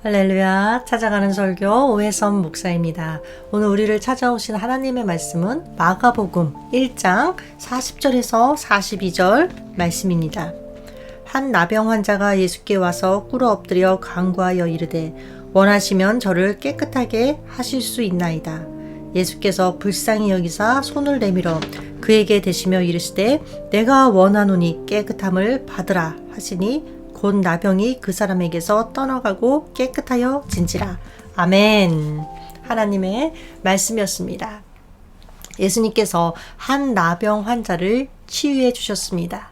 할렐루야 찾아가는 설교 오해선 목사입니다. 오늘 우리를 찾아오신 하나님의 말씀은 마가복음 1장 40절에서 42절 말씀입니다. 한 나병 환자가 예수께 와서 꿇어 엎드려 간구하여 이르되 원하시면 저를 깨끗하게 하실 수 있나이다. 예수께서 불쌍히 여기사 손을 내밀어 그에게 대시며 이르시되 내가 원하노니 깨끗함을 받으라 하시니 곧 나병이 그 사람에게서 떠나가고 깨끗하여 진지라. 아멘. 하나님의 말씀이었습니다. 예수님께서 한 나병 환자를 치유해 주셨습니다.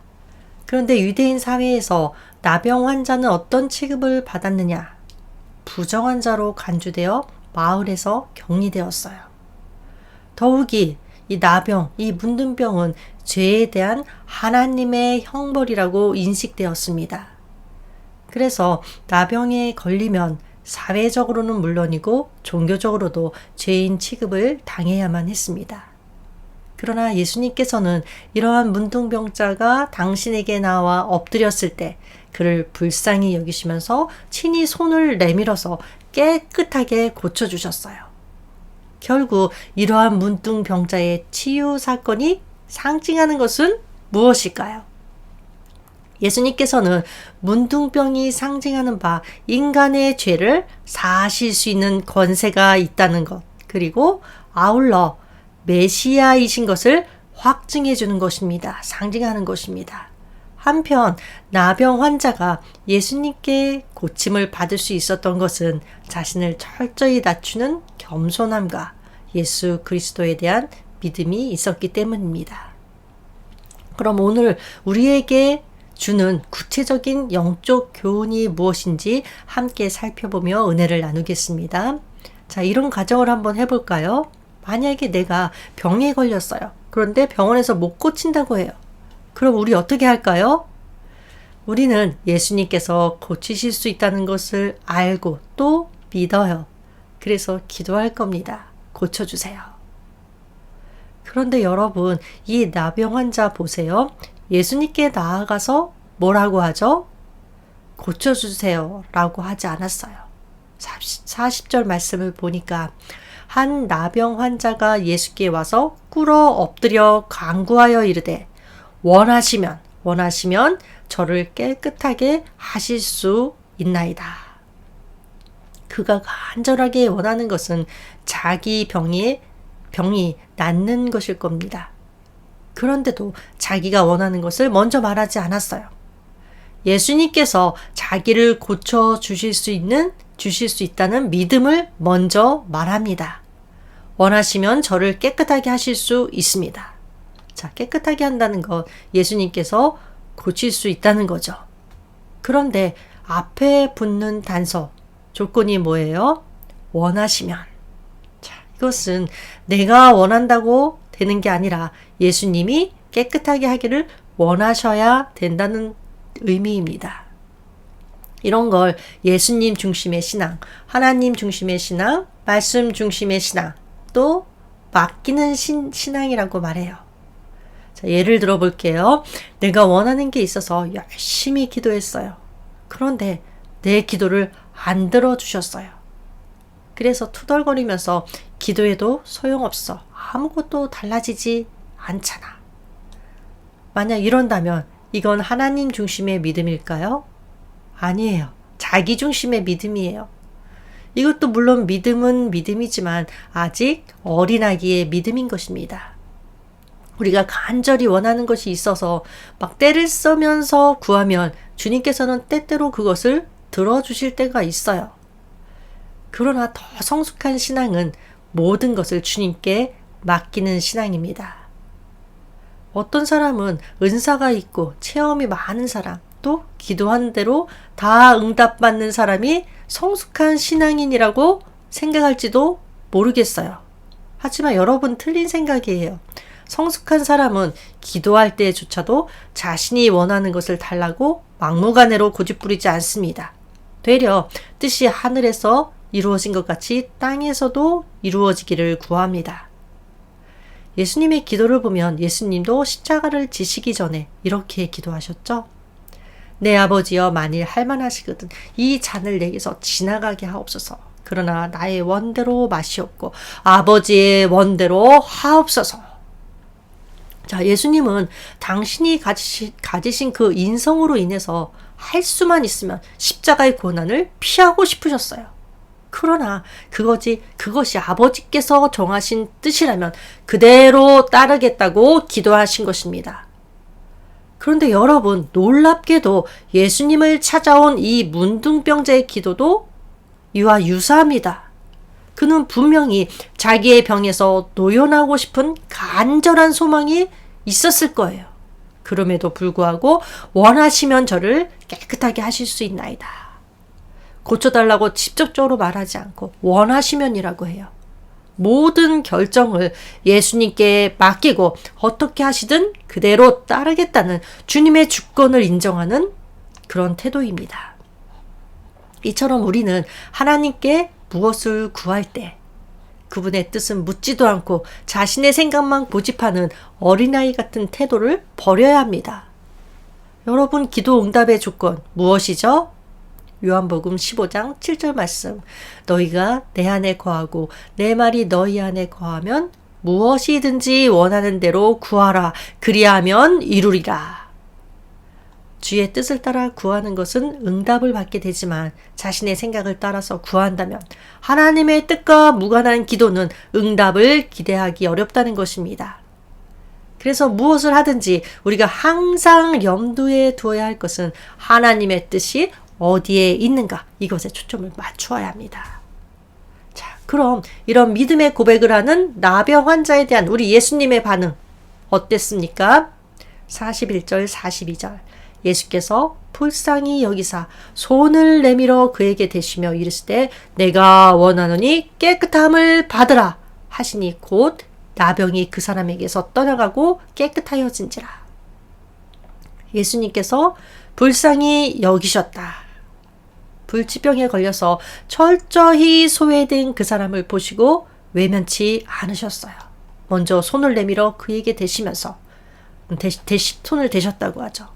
그런데 유대인 사회에서 나병 환자는 어떤 취급을 받았느냐? 부정한 자로 간주되어 마을에서 격리되었어요. 더욱이 이 나병, 이 문둥병은 죄에 대한 하나님의 형벌이라고 인식되었습니다. 그래서 나병에 걸리면 사회적으로는 물론이고 종교적으로도 죄인 취급을 당해야만 했습니다. 그러나 예수님께서는 이러한 문둥병자가 당신에게 나와 엎드렸을 때 그를 불쌍히 여기시면서 친히 손을 내밀어서 깨끗하게 고쳐주셨어요. 결국 이러한 문둥병자의 치유 사건이 상징하는 것은 무엇일까요? 예수님께서는 문둥병이 상징하는 바 인간의 죄를 사실 수 있는 권세가 있다는 것, 그리고 아울러 메시아이신 것을 확증해 주는 것입니다. 상징하는 것입니다. 한편 나병 환자가 예수님께 고침을 받을 수 있었던 것은 자신을 철저히 낮추는 겸손함과 예수 그리스도에 대한 믿음이 있었기 때문입니다. 그럼 오늘 우리에게 주는 구체적인 영적 교훈이 무엇인지 함께 살펴보며 은혜를 나누겠습니다. 자, 이런 가정을 한번 해볼까요? 만약에 내가 병에 걸렸어요. 그런데 병원에서 못 고친다고 해요. 그럼 우리 어떻게 할까요? 우리는 예수님께서 고치실 수 있다는 것을 알고 또 믿어요. 그래서 기도할 겁니다. 고쳐주세요. 그런데 여러분, 이 나병 환자 보세요. 예수님께 나아가서 뭐라고 하죠? 고쳐주세요. 라고 하지 않았어요. 40 절 말씀을 보니까 한 나병 환자가 예수께 와서 꿇어 엎드려 강구하여 이르되 원하시면 원하시면 저를 깨끗하게 하실 수 있나이다. 그가 간절하게 원하는 것은 자기 병이 병이 낫는 것일 겁니다. 그런데도 자기가 원하는 것을 먼저 말하지 않았어요. 예수님께서 자기를 고쳐 주실 수 있는, 주실 수 있다는 믿음을 먼저 말합니다. 원하시면 저를 깨끗하게 하실 수 있습니다. 자, 깨끗하게 한다는 것 예수님께서 고칠 수 있다는 거죠. 그런데 앞에 붙는 단서, 조건이 뭐예요? 원하시면. 자, 이것은 내가 원한다고 되는 게 아니라 예수님이 깨끗하게 하기를 원하셔야 된다는 의미입니다. 이런 걸 예수님 중심의 신앙, 하나님 중심의 신앙, 말씀 중심의 신앙, 또 맡기는 신, 신앙이라고 말해요. 자, 예를 들어 볼게요. 내가 원하는 게 있어서 열심히 기도했어요. 그런데 내 기도를 안 들어주셨어요. 그래서 투덜거리면서 기도해도 소용없어. 아무것도 달라지지 않잖아. 만약 이런다면 이건 하나님 중심의 믿음일까요? 아니에요. 자기 중심의 믿음이에요. 이것도 물론 믿음은 믿음이지만 아직 어린아기의 믿음인 것입니다. 우리가 간절히 원하는 것이 있어서 막 때를 써면서 구하면 주님께서는 때때로 그것을 들어주실 때가 있어요. 그러나 더 성숙한 신앙은 모든 것을 주님께 맡기는 신앙입니다. 어떤 사람은 은사가 있고 체험이 많은 사람, 또 기도하는 대로 다 응답받는 사람이 성숙한 신앙인이라고 생각할지도 모르겠어요. 하지만 여러분 틀린 생각이에요. 성숙한 사람은 기도할 때조차도 자신이 원하는 것을 달라고 막무가내로 고집부리지 않습니다. 되려 뜻이 하늘에서 이루어진 것 같이 땅에서도 이루어지기를 구합니다. 예수님의 기도를 보면 예수님도 십자가를 지시기 전에 이렇게 기도하셨죠. 내 아버지여 만일 할만하시거든 이 잔을 내게서 지나가게 하옵소서. 그러나 나의 원대로 마시옵고 아버지의 원대로 하옵소서. 자, 예수님은 당신이 가지신, 가지신 그 인성으로 인해서 할 수만 있으면 십자가의 고난을 피하고 싶으셨어요. 그러나 그것이 그것이 아버지께서 정하신 뜻이라면 그대로 따르겠다고 기도하신 것입니다. 그런데 여러분 놀랍게도 예수님을 찾아온 이 문둥병자의 기도도 이와 유사합니다. 그는 분명히 자기의 병에서 노연하고 싶은 간절한 소망이 있었을 거예요. 그럼에도 불구하고 원하시면 저를 깨끗하게 하실 수 있나이다. 고쳐달라고 직접적으로 말하지 않고 원하시면이라고 해요. 모든 결정을 예수님께 맡기고 어떻게 하시든 그대로 따르겠다는 주님의 주권을 인정하는 그런 태도입니다. 이처럼 우리는 하나님께 무엇을 구할 때 그분의 뜻은 묻지도 않고 자신의 생각만 고집하는 어린아이 같은 태도를 버려야 합니다. 여러분, 기도 응답의 조건 무엇이죠? 요한복음 15장 7절 말씀. 너희가 내 안에 거하고 내 말이 너희 안에 거하면 무엇이든지 원하는 대로 구하라. 그리하면 이루리라. 주의 뜻을 따라 구하는 것은 응답을 받게 되지만 자신의 생각을 따라서 구한다면 하나님의 뜻과 무관한 기도는 응답을 기대하기 어렵다는 것입니다. 그래서 무엇을 하든지 우리가 항상 염두에 두어야 할 것은 하나님의 뜻이 어디에 있는가 이것에 초점을 맞추어야 합니다. 자, 그럼 이런 믿음의 고백을 하는 나병 환자에 대한 우리 예수님의 반응 어땠습니까? 41절 42절 예수께서 불쌍히 여기사 손을 내밀어 그에게 대시며 이르시되 내가 원하노니 깨끗함을 받으라 하시니 곧 나병이 그 사람에게서 떠나가고 깨끗하여진지라. 예수님께서 불쌍히 여기셨다. 불치병에 걸려서 철저히 소외된 그 사람을 보시고 외면치 않으셨어요. 먼저 손을 내밀어 그에게 대시면서 대시, 대시, 손을 대셨다고 하죠.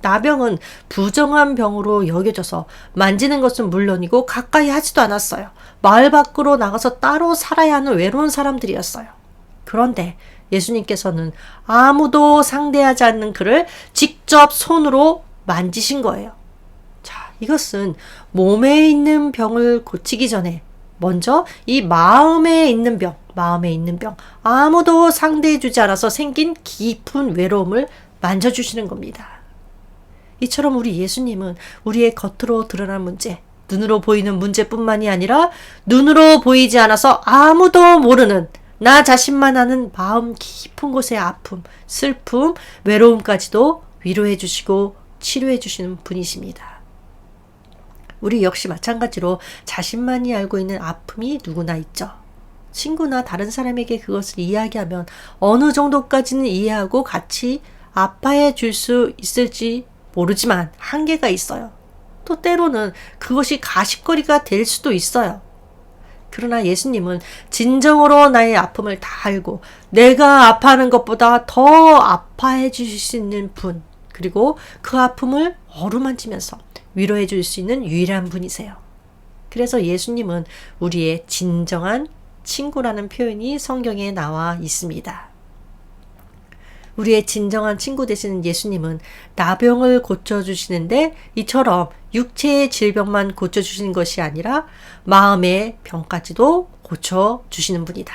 나병은 부정한 병으로 여겨져서 만지는 것은 물론이고 가까이 하지도 않았어요. 마을 밖으로 나가서 따로 살아야 하는 외로운 사람들이었어요. 그런데 예수님께서는 아무도 상대하지 않는 그를 직접 손으로 만지신 거예요. 자, 이것은 몸에 있는 병을 고치기 전에 먼저 이 마음에 있는 병, 마음에 있는 병, 아무도 상대해주지 않아서 생긴 깊은 외로움을 만져주시는 겁니다. 이처럼 우리 예수님은 우리의 겉으로 드러난 문제, 눈으로 보이는 문제뿐만이 아니라 눈으로 보이지 않아서 아무도 모르는 나 자신만 아는 마음 깊은 곳의 아픔, 슬픔, 외로움까지도 위로해 주시고 치료해 주시는 분이십니다. 우리 역시 마찬가지로 자신만이 알고 있는 아픔이 누구나 있죠. 친구나 다른 사람에게 그것을 이야기하면 어느 정도까지는 이해하고 같이 아파해 줄 수 있을지 모르지만 한계가 있어요. 또 때로는 그것이 가십거리가 될 수도 있어요. 그러나 예수님은 진정으로 나의 아픔을 다 알고 내가 아파하는 것보다 더 아파해 주실 수 있는 분, 그리고 그 아픔을 어루만지면서 위로해 줄 수 있는 유일한 분이세요. 그래서 예수님은 우리의 진정한 친구라는 표현이 성경에 나와 있습니다. 우리의 진정한 친구 되시는 예수님은 나병을 고쳐주시는데 이처럼 육체의 질병만 고쳐주시는 것이 아니라 마음의 병까지도 고쳐주시는 분이다.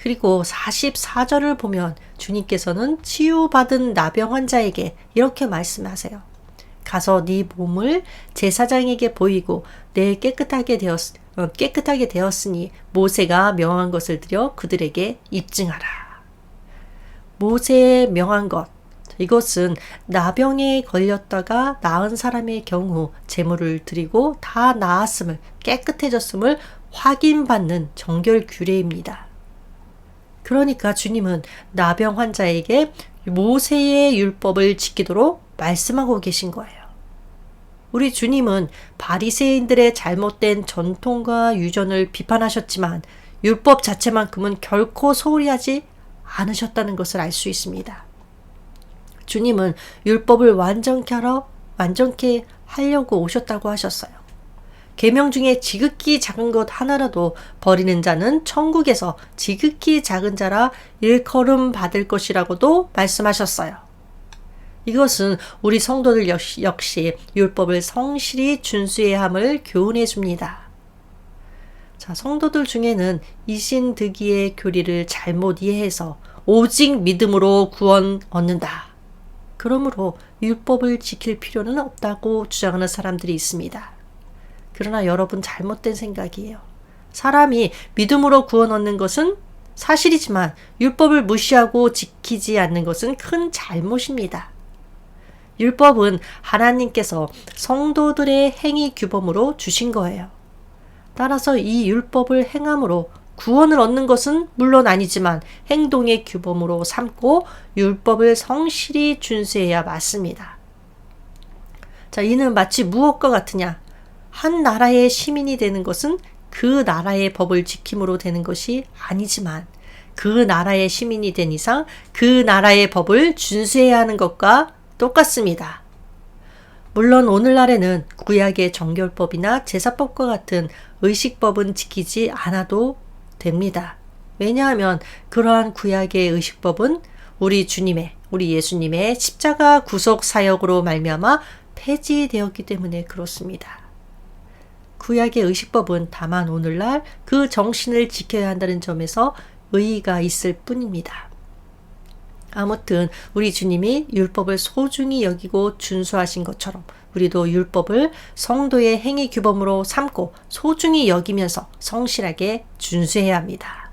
그리고 44절을 보면 주님께서는 치유받은 나병 환자에게 이렇게 말씀하세요. 가서 네 몸을 제사장에게 보이고 내 깨끗하게 되었 어, 깨끗하게 되었으니 모세가 명한 것을 들여 그들에게 입증하라. 모세의 명한 것. 이것은 나병에 걸렸다가 나은 사람의 경우 제물을 드리고 다 나았음을 깨끗해졌음을 확인받는 정결 규례입니다. 그러니까 주님은 나병 환자에게 모세의 율법을 지키도록 말씀하고 계신 거예요. 우리 주님은 바리새인들의 잘못된 전통과 유전을 비판하셨지만 율법 자체만큼은 결코 소홀히 하지 않으셨다는 것을 알 수 있습니다. 주님은 율법을 완전케 하러 완전케 하려고 오셨다고 하셨어요. 계명 중에 지극히 작은 것 하나라도 버리는 자는 천국에서 지극히 작은 자라 일컬음 받을 것이라고도 말씀하셨어요. 이것은 우리 성도들 역시, 역시 율법을 성실히 준수해야 함을 교훈해 줍니다. 자, 성도들 중에는 이신득이의 교리를 잘못 이해해서 오직 믿음으로 구원 얻는다. 그러므로 율법을 지킬 필요는 없다고 주장하는 사람들이 있습니다. 그러나 여러분 잘못된 생각이에요. 사람이 믿음으로 구원 얻는 것은 사실이지만 율법을 무시하고 지키지 않는 것은 큰 잘못입니다. 율법은 하나님께서 성도들의 행위 규범으로 주신 거예요. 따라서 이 율법을 행함으로 구원을 얻는 것은 물론 아니지만 행동의 규범으로 삼고 율법을 성실히 준수해야 맞습니다. 자, 이는 마치 무엇과 같으냐? 한 나라의 시민이 되는 것은 그 나라의 법을 지킴으로 되는 것이 아니지만 그 나라의 시민이 된 이상 그 나라의 법을 준수해야 하는 것과 똑같습니다. 물론 오늘날에는 구약의 정결법이나 제사법과 같은 의식법은 지키지 않아도 됩니다. 왜냐하면 그러한 구약의 의식법은 우리 주님의 우리 예수님의 십자가 구속 사역으로 말미암아 폐지되었기 때문에 그렇습니다. 구약의 의식법은 다만 오늘날 그 정신을 지켜야 한다는 점에서 의의가 있을 뿐입니다. 아무튼 우리 주님이 율법을 소중히 여기고 준수하신 것처럼 우리도 율법을 성도의 행위 규범으로 삼고 소중히 여기면서 성실하게 준수해야 합니다.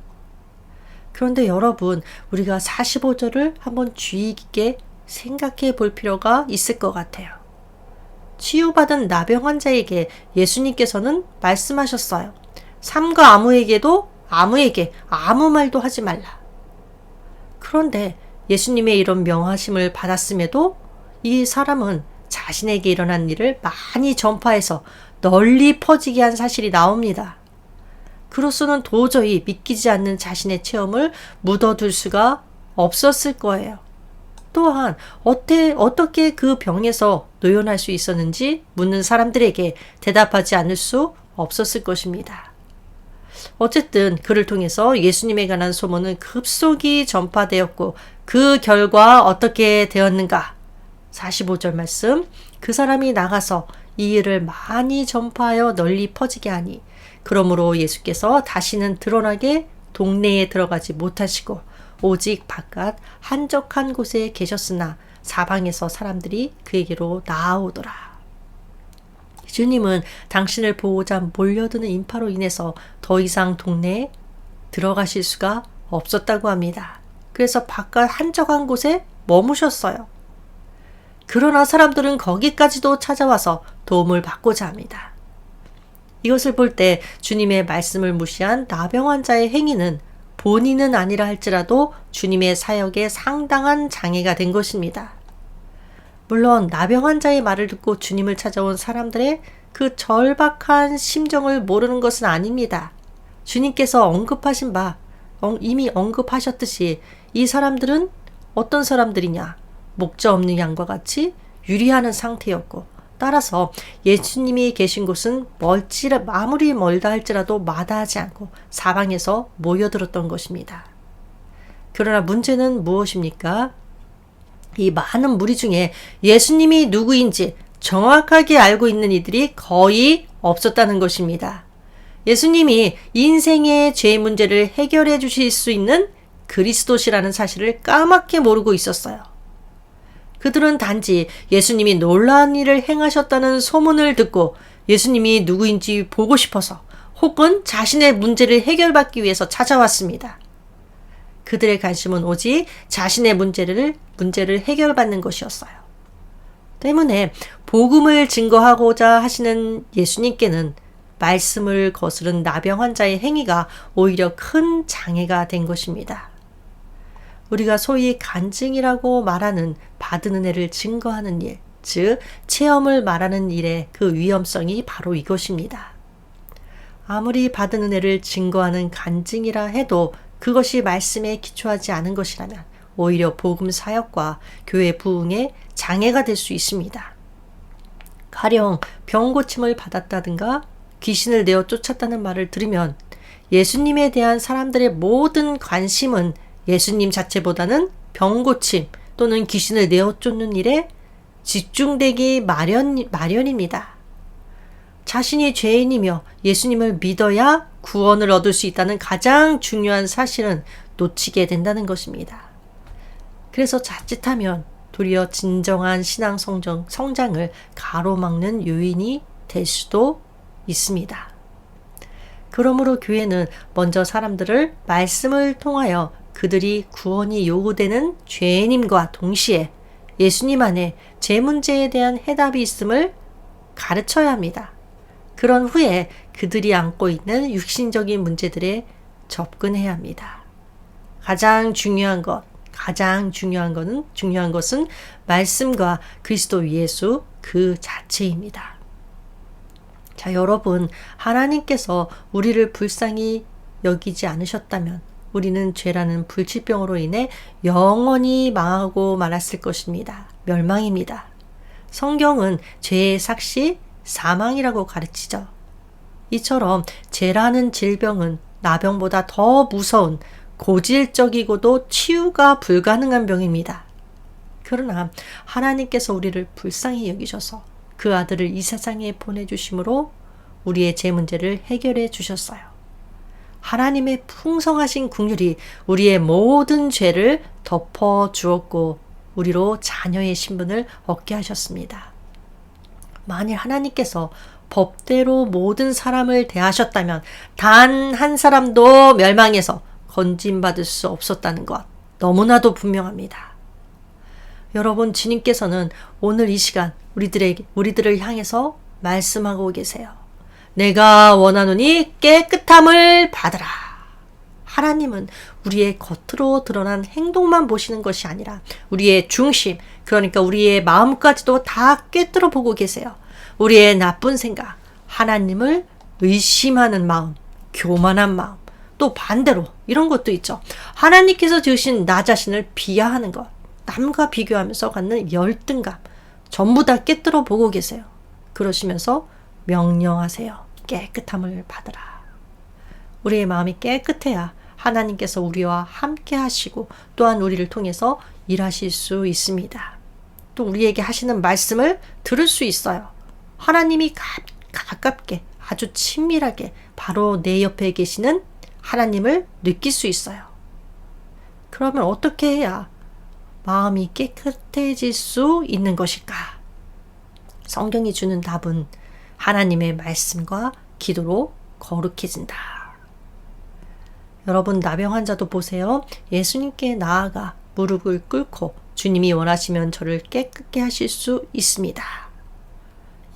그런데 여러분, 우리가 45절을 한번 주의 깊게 생각해 볼 필요가 있을 것 같아요. 치유받은 나병 환자에게 예수님께서는 말씀하셨어요. 삼가 아무에게도 아무에게 아무 말도 하지 말라. 그런데 예수님의 이런 명하심을 받았음에도 이 사람은 자신에게 일어난 일을 많이 전파해서 널리 퍼지게 한 사실이 나옵니다. 그로서는 도저히 믿기지 않는 자신의 체험을 묻어둘 수가 없었을 거예요. 또한 어때, 어떻게 그 병에서 노연할 수 있었는지 묻는 사람들에게 대답하지 않을 수 없었을 것입니다. 어쨌든 그를 통해서 예수님에 관한 소문은 급속히 전파되었고 그 결과 어떻게 되었는가? 45절 말씀. 그 사람이 나가서 이 일을 많이 전파하여 널리 퍼지게 하니 그러므로 예수께서 다시는 드러나게 동네에 들어가지 못하시고 오직 바깥 한적한 곳에 계셨으나 사방에서 사람들이 그에게로 나아오더라. 주님은 당신을 보고자 몰려드는 인파로 인해서 더 이상 동네에 들어가실 수가 없었다고 합니다. 그래서 바깥 한적한 곳에 머무셨어요. 그러나 사람들은 거기까지도 찾아와서 도움을 받고자 합니다. 이것을 볼 때 주님의 말씀을 무시한 나병 환자의 행위는 본인은 아니라 할지라도 주님의 사역에 상당한 장애가 된 것입니다. 물론 나병 환자의 말을 듣고 주님을 찾아온 사람들의 그 절박한 심정을 모르는 것은 아닙니다. 주님께서 언급하신 바 이미 언급하셨듯이 이 사람들은 어떤 사람들이냐? 목자 없는 양과 같이 유리하는 상태였고 따라서 예수님이 계신 곳은 멀지라 아무리 멀다 할지라도 마다하지 않고 사방에서 모여들었던 것입니다. 그러나 문제는 무엇입니까? 이 많은 무리 중에 예수님이 누구인지 정확하게 알고 있는 이들이 거의 없었다는 것입니다. 예수님이 인생의 죄 문제를 해결해 주실 수 있는 그리스도시라는 사실을 까맣게 모르고 있었어요. 그들은 단지 예수님이 놀라운 일을 행하셨다는 소문을 듣고 예수님이 누구인지 보고 싶어서 혹은 자신의 문제를 해결받기 위해서 찾아왔습니다. 그들의 관심은 오직 자신의 문제를, 문제를 해결받는 것이었어요. 때문에 복음을 증거하고자 하시는 예수님께는 말씀을 거스른 나병 환자의 행위가 오히려 큰 장애가 된 것입니다. 우리가 소위 간증이라고 말하는 받은 은혜를 증거하는 일, 즉, 체험을 말하는 일의 그 위험성이 바로 이것입니다. 아무리 받은 은혜를 증거하는 간증이라 해도 그것이 말씀에 기초하지 않은 것이라면 오히려 복음 사역과 교회 부흥에 장애가 될 수 있습니다. 가령 병 고침을 받았다든가 귀신을 내어 쫓았다는 말을 들으면 예수님에 대한 사람들의 모든 관심은 예수님 자체보다는 병 고침 또는 귀신을 내어 쫓는 일에 집중되기 마련, 마련입니다. 자신이 죄인이며 예수님을 믿어야 구원을 얻을 수 있다는 가장 중요한 사실은 놓치게 된다는 것입니다. 그래서 자칫하면 도리어 진정한 신앙 성장, 성장을 가로막는 요인이 될 수도 있습니다. 그러므로 교회는 먼저 사람들을 말씀을 통하여 그들이 구원이 요구되는 죄인임과 동시에 예수님 안에 제 문제에 대한 해답이 있음을 가르쳐야 합니다. 그런 후에 그들이 안고 있는 육신적인 문제들에 접근해야 합니다. 가장 중요한 것, 가장 중요한 것은 중요한 것은 말씀과 그리스도 예수 그 자체입니다. 자, 여러분, 하나님께서 우리를 불쌍히 여기지 않으셨다면 우리는 죄라는 불치병으로 인해 영원히 망하고 말았을 것입니다. 멸망입니다. 성경은 죄의 삭시 사망이라고 가르치죠. 이처럼 죄라는 질병은 나병보다 더 무서운 고질적이고도 치유가 불가능한 병입니다. 그러나 하나님께서 우리를 불쌍히 여기셔서 그 아들을 이 세상에 보내주심으로 우리의 제 문제를 해결해 주셨어요. 하나님의 풍성하신 국률이 우리의 모든 죄를 덮어 주었고 우리로 자녀의 신분을 얻게 하셨습니다. 만일 하나님께서 법대로 모든 사람을 대하셨다면 단 한 사람도 멸망해서 건진받을 수 없었다는 것 너무나도 분명합니다. 여러분 주님께서는 오늘 이 시간 우리들에게 우리들을 향해서 말씀하고 계세요. 내가 원하노니 깨끗함을 받으라. 하나님은 우리의 겉으로 드러난 행동만 보시는 것이 아니라 우리의 중심, 그러니까 우리의 마음까지도 다 꿰뚫어 보고 계세요. 우리의 나쁜 생각, 하나님을 의심하는 마음, 교만한 마음, 또 반대로 이런 것도 있죠. 하나님께서 지으신 나 자신을 비하하는 것, 남과 비교하면서 갖는 열등감, 전부 다 깨뜨려 보고 계세요. 그러시면서 명령하세요. 깨끗함을 받으라. 우리의 마음이 깨끗해야 하나님께서 우리와 함께 하시고 또한 우리를 통해서 일하실 수 있습니다. 또 우리에게 하시는 말씀을 들을 수 있어요. 하나님이 가, 가깝게 아주 친밀하게 바로 내 옆에 계시는 하나님을 느낄 수 있어요. 그러면 어떻게 해야 마음이 깨끗해질 수 있는 것일까? 성경이 주는 답은 하나님의 말씀과 기도로 거룩해진다. 여러분, 나병 환자도 보세요. 예수님께 나아가 무릎을 꿇고 주님이 원하시면 저를 깨끗게 하실 수 있습니다.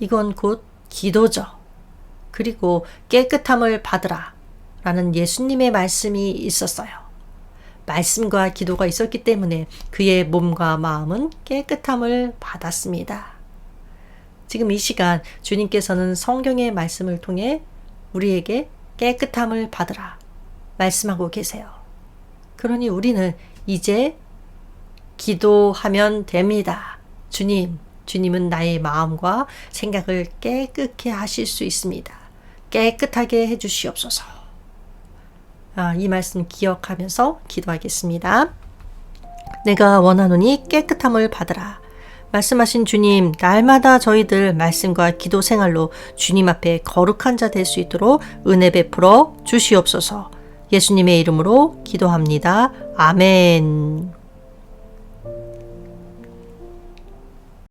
이건 곧 기도죠. 그리고 깨끗함을 받으라. 라는 예수님의 말씀이 있었어요. 말씀과 기도가 있었기 때문에 그의 몸과 마음은 깨끗함을 받았습니다. 지금 이 시간 주님께서는 성경의 말씀을 통해 우리에게 깨끗함을 받으라 말씀하고 계세요. 그러니 우리는 이제 기도하면 됩니다. 주님, 주님은 나의 마음과 생각을 깨끗게 하실 수 있습니다. 깨끗하게 해주시옵소서. 아, 이 말씀 기억하면서 기도하겠습니다. 내가 원하노니 깨끗함을 받으라. 말씀하신 주님, 날마다 저희들 말씀과 기도 생활로 주님 앞에 거룩한 자 될 수 있도록 은혜 베풀어 주시옵소서. 예수님의 이름으로 기도합니다. 아멘.